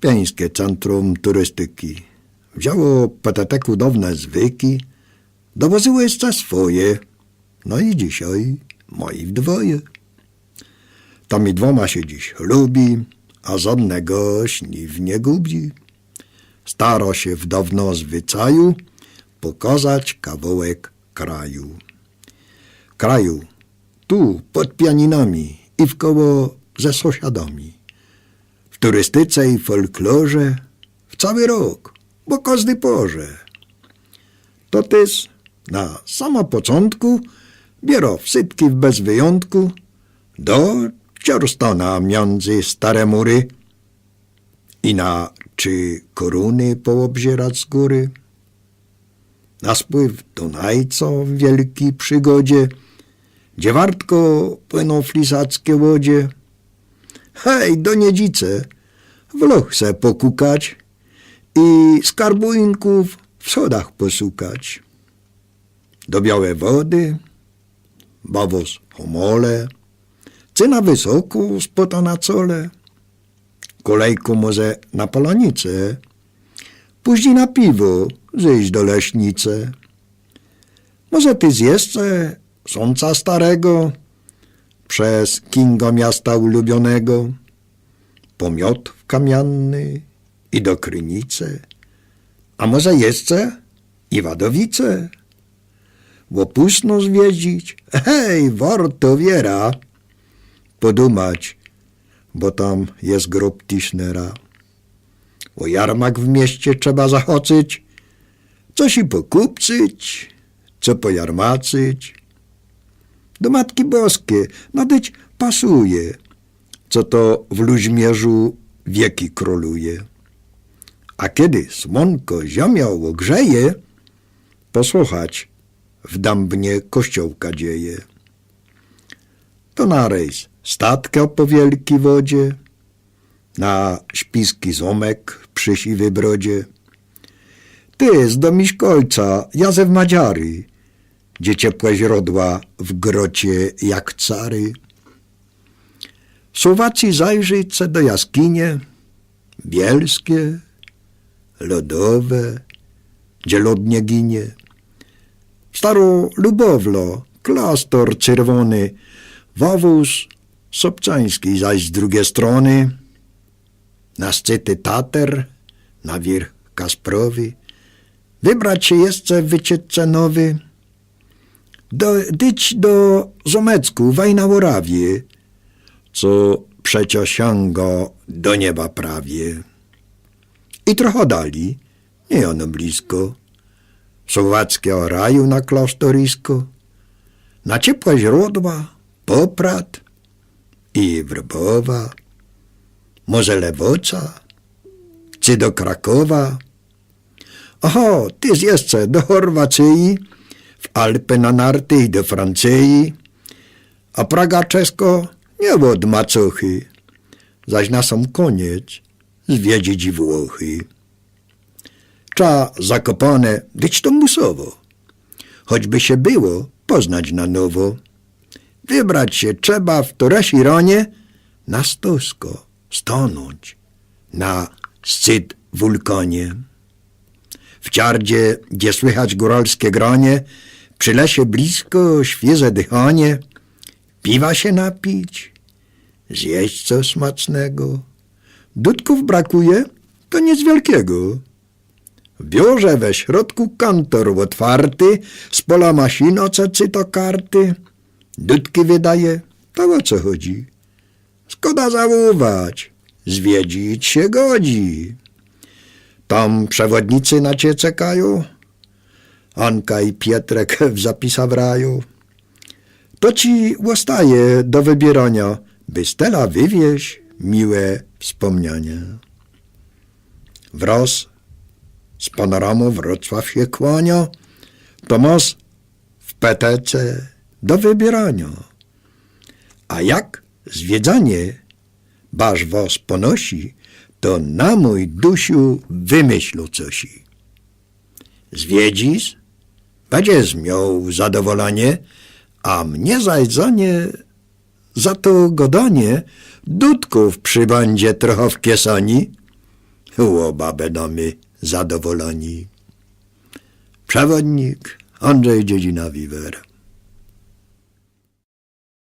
Pieńskie Centrum Turystyki. Wzięło patateku dawne zwyki, dowozyło jeszcze swoje, no i dzisiaj moi w dwoje. To mi dwoma się dziś lubi, a żadnego śniw nie gubi. Staro się w dawno zwyczaju pokazać kawałek kraju. Kraju, tu pod pianinami i wkoło ze sąsiadami. W turystyce i folklorze w cały rok, bo każdy porze. To też na samo początku biero wszystkich bez wyjątku do Ciorstona między stare mury i na czy koruny poobzierać z góry. Na spływ Dunajca w wielkiej przygodzie, gdzie wartko płyną flisackie łodzie. Hej, do niedzice, w loch se pokukać i skarbuinków w sodach posukać. Do białe wody, bawos homole, cyna wysoko spota na cole, kolejku może na polonicę, później na piwo zejść do leśnicy. Może ty zjeżdżę sąca starego przez kingo miasta ulubionego, pomiot w kamianny i do krynicy, a może jeszcze i wadowice, bo pusno zwiedzić, hej, warto wiera, podumać, bo tam jest grób Tischnera. O jarmak w mieście trzeba zachoczyć, coś i pokupcyć, co pojarmacyć. Do Matki Boskie nadyć pasuje, co to w Luźmierzu wieki króluje. A kiedy słonko ziemia ogrzeje, posłuchać w dambnie kościołka dzieje. To na rejs statka po wielkiej wodzie, na śpiski zomek przy siwy brodzie. Ty z domiszkolca, Jazew Madziary, gdzie ciepłe źródła w grocie jak cary. Słowacji zajrzyć se do jaskinie, bielskie, lodowe, gdzie lod nie ginie. Staro Lubowlo, klasztor czerwony, wawóz Sobczański zaś z drugiej strony, na szczyty Tater, na wierch Kasprowy, wybrać się jeszcze w wycieczce nowy, do, dyć do Zomecku, Wajna Morawie, co przeciosiągo do nieba prawie. I trochę dali, nie ono blisko, słowackie raju na klasztorisko, na ciepłe źródła, poprat i Wrbowa, może Lewoca, czy do Krakowa. Oho, ty jeszcze do Chorwacji, w Alpy na narty i do Francji, a Praga czesko nie od macuchy, zaś na sam koniec zwiedzić Włochy. Cza zakopane, być to musowo, choćby się było poznać na nowo. Wybrać się trzeba w Toresironie na stosko, stonąć na szczyt wulkonie. W ciardzie, gdzie słychać góralskie gronie, przy lesie blisko świeże dychanie, piwa się napić, zjeść coś smacznego. Dudków brakuje, to nic wielkiego. W biurze we środku kantor otwarty, z pola masino to karty. Dudki wydaje, to o co chodzi? Szkoda załować, zwiedzić się godzi. Tam przewodnicy na cię czekają, Anka i Pietrek w zapisa w raju. To ci łostaje do wybierania, by stela wywieźć miłe wspomnienia. Wraz z panoramą Wrocław się kłania, to most w PTC do wybierania. A jak zwiedzanie baż was ponosi, to na mój dusiu wymyślu cosi. Zwiedzisz, będziesz miał zadowolenie, a mnie zajedzenie za to godanie dudków przybędzie trochę w kiesoni. łoba będziemy zadowoleni. Przewodnik Andrzej Dziedzina-Wiwer.